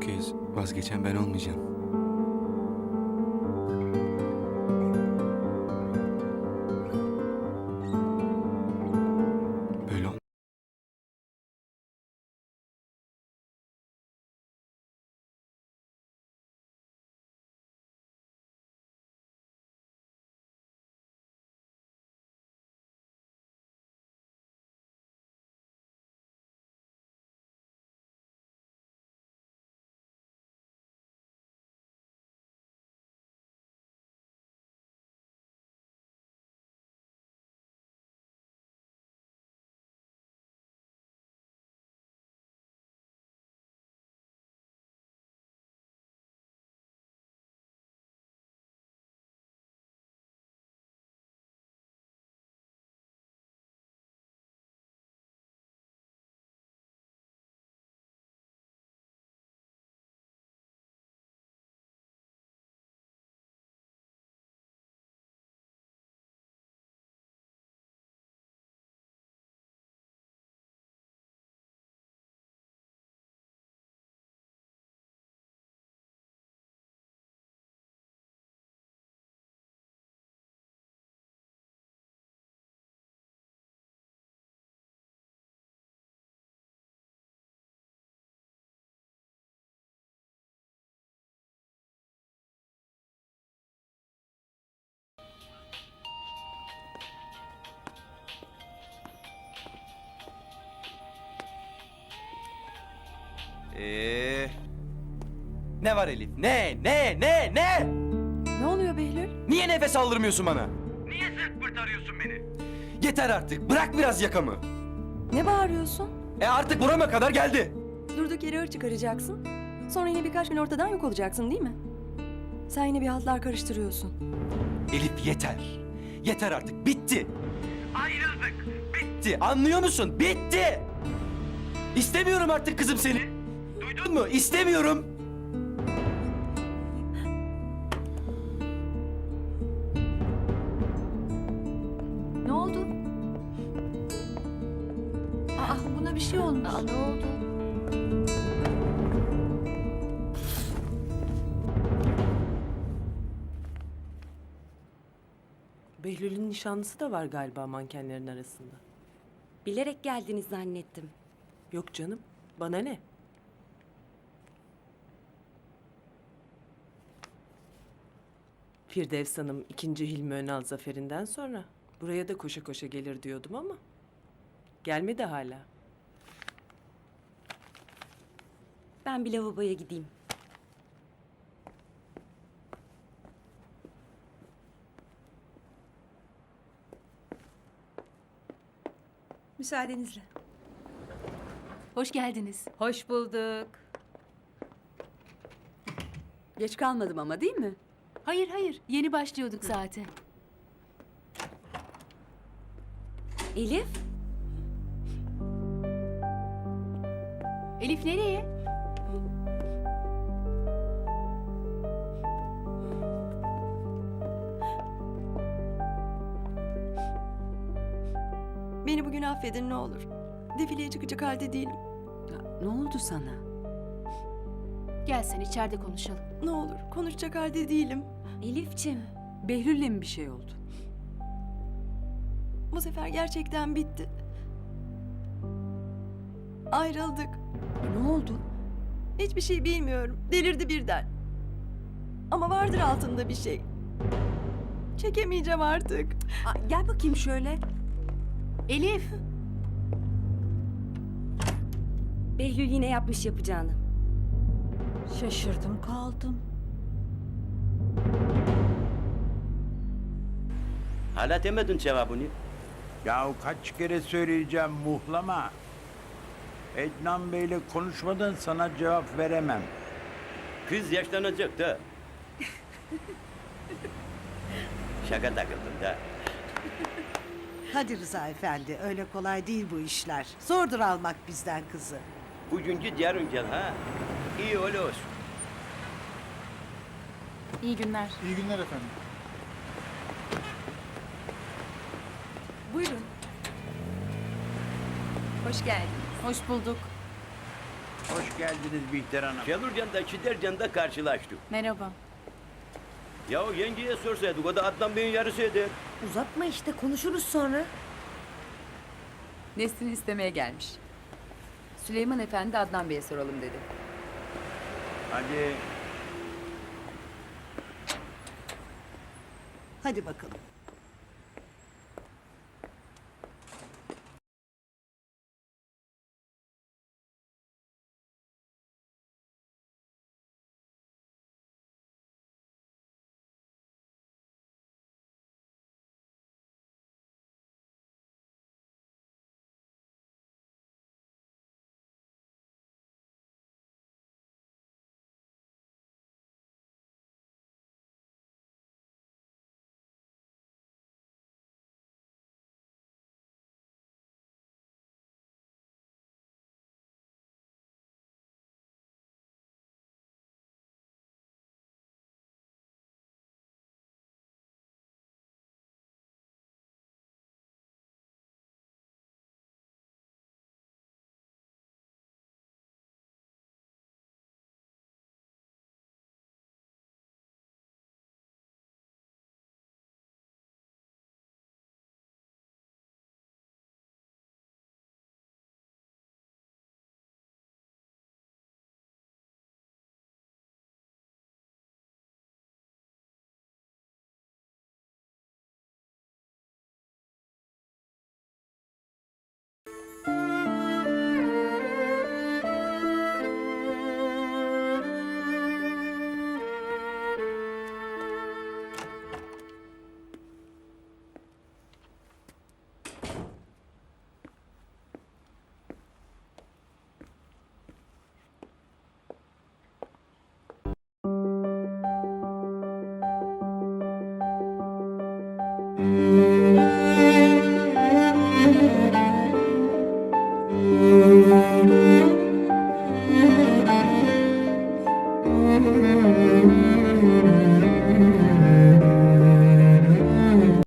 Kez vazgeçen ben olmayacağım. Ee, ne var Elif? Ne? Ne? Ne? Ne? Ne oluyor Behlül? Niye nefes aldırmıyorsun bana? Niye sırt pırt arıyorsun beni? Yeter artık. Bırak biraz yakamı. Ne bağırıyorsun? E artık burama kadar geldi. Durduk yere hır çıkaracaksın. Sonra yine birkaç gün ortadan yok olacaksın değil mi? Sen yine bir hatlar karıştırıyorsun. Elif yeter. Yeter artık. Bitti. Ayrıldık. Bitti. Anlıyor musun? Bitti. İstemiyorum artık kızım seni. Duydun mu? İstemiyorum. Ne oldu? Aa buna bir şey olmuş. Aa, ne oldu? Behlül'ün nişanlısı da var galiba mankenlerin arasında. Bilerek geldiniz zannettim. Yok canım, bana ne? Firdevs Hanım ikinci Hilmi Önal zaferinden sonra buraya da koşa koşa gelir diyordum ama gelmedi hala. Ben bir lavaboya gideyim. Müsaadenizle. Hoş geldiniz. Hoş bulduk. Geç kalmadım ama değil mi? Hayır hayır. Yeni başlıyorduk zaten. Elif, Elif nereye? Beni bugün affedin ne olur. Defileye çıkacak halde değilim. Ne oldu sana? Gel sen içeride konuşalım. Ne olur konuşacak halde değilim. Elifçim. Behlül'le mi bir şey oldu? Bu sefer gerçekten bitti. Ayrıldık. Ne oldu? Hiçbir şey bilmiyorum. Delirdi birden. Ama vardır altında bir şey. Çekemeyeceğim artık. Aa, gel bakayım şöyle. Elif. Behlül yine yapmış yapacağını. Şaşırdım kaldım. Hala demedin cevabını. Yahu kaç kere söyleyeceğim muhlama. Ednan Bey'le konuşmadan sana cevap veremem. Kız yaşlanacak da. Şaka takıldım da. Hadi Rıza Efendi, öyle kolay değil bu işler. Zordur almak bizden kızı. Bugünkü yarın gel ha. İyi öyle olsun. İyi günler. İyi günler efendim. Buyurun. Hoş geldin. Hoş bulduk. Hoş geldiniz Bihter Hanım. Gelirken giderken karşılaştık. Merhaba. Ya yengeye sorsaydık o da Adnan Bey'in yarısıydı. Uzatma işte konuşuruz sonra. Nesrin istemeye gelmiş. Süleyman Efendi Adnan Bey'e soralım dedi. Hadi Hadi bakalım. Mm-hmm.